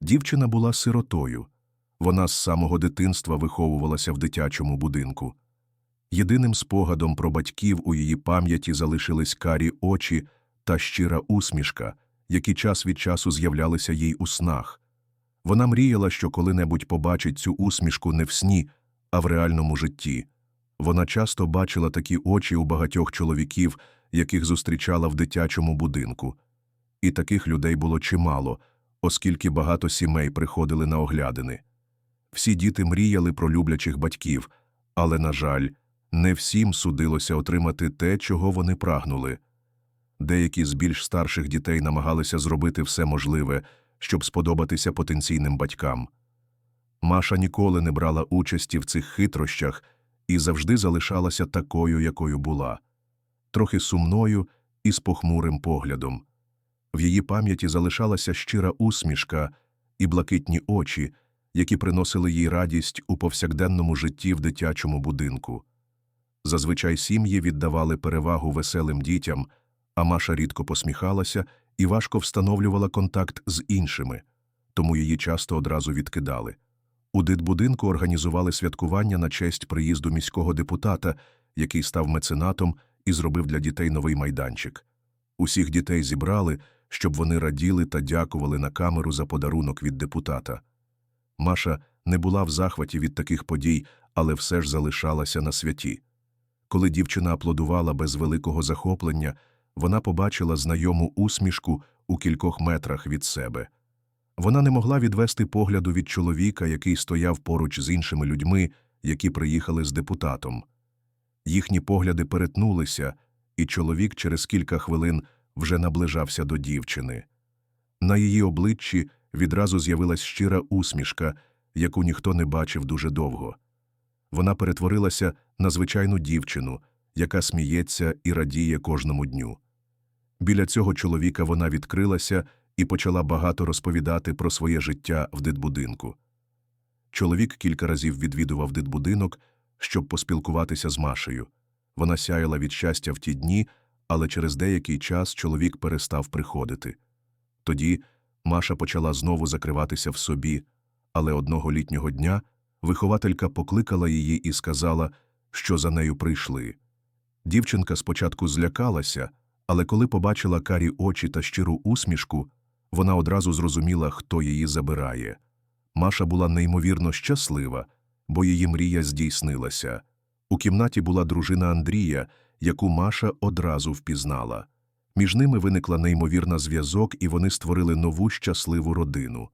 Дівчина була сиротою. Вона з самого дитинства виховувалася в дитячому будинку. Єдиним спогадом про батьків у її пам'яті залишились карі очі та щира усмішка, які час від часу з'являлися їй у снах. Вона мріяла, що коли-небудь побачить цю усмішку не в сні, а в реальному житті. Вона часто бачила такі очі у багатьох чоловіків, яких зустрічала в дитячому будинку. І таких людей було чимало, оскільки багато сімей приходили на оглядини. Всі діти мріяли про люблячих батьків, але, на жаль, не всім судилося отримати те, чого вони прагнули. Деякі з більш старших дітей намагалися зробити все можливе, щоб сподобатися потенційним батькам. Маша ніколи не брала участі в цих хитрощах і завжди залишалася такою, якою була, трохи сумною і з похмурим поглядом. В її пам'яті залишалася щира усмішка і блакитні очі, які приносили їй радість у повсякденному житті в дитячому будинку. Зазвичай сім'ї віддавали перевагу веселим дітям, а Маша рідко посміхалася і важко встановлювала контакт з іншими, тому її часто одразу відкидали. У дитбудинку організували святкування на честь приїзду міського депутата, який став меценатом і зробив для дітей новий майданчик. Усіх дітей зібрали, щоб вони раділи та дякували на камеру за подарунок від депутата. Маша не була в захваті від таких подій, але все ж залишалася на святі. Коли дівчина аплодувала без великого захоплення, вона побачила знайому усмішку у кількох метрах від себе. Вона не могла відвести погляду від чоловіка, який стояв поруч з іншими людьми, які приїхали з депутатом. Їхні погляди перетнулися, і чоловік через кілька хвилин вже наближався до дівчини. На її обличчі відразу з'явилась щира усмішка, яку ніхто не бачив дуже довго. Вона перетворилася на звичайну дівчину, яка сміється і радіє кожному дню. Біля цього чоловіка вона відкрилася і почала багато розповідати про своє життя в дитбудинку. Чоловік кілька разів відвідував дитбудинок, щоб поспілкуватися з Машею. Вона сяяла від щастя в ті дні, але через деякий час чоловік перестав приходити. Тоді Маша почала знову закриватися в собі, але одного літнього дня вихователька покликала її і сказала, що за нею прийшли. Дівчинка спочатку злякалася, але коли побачила карі очі та щиру усмішку, вона одразу зрозуміла, хто її забирає. Маша була неймовірно щаслива, бо її мрія здійснилася. У кімнаті була дружина Андрія, яку Маша одразу впізнала. Між ними виникла неймовірна зв'язок, і вони створили нову щасливу родину.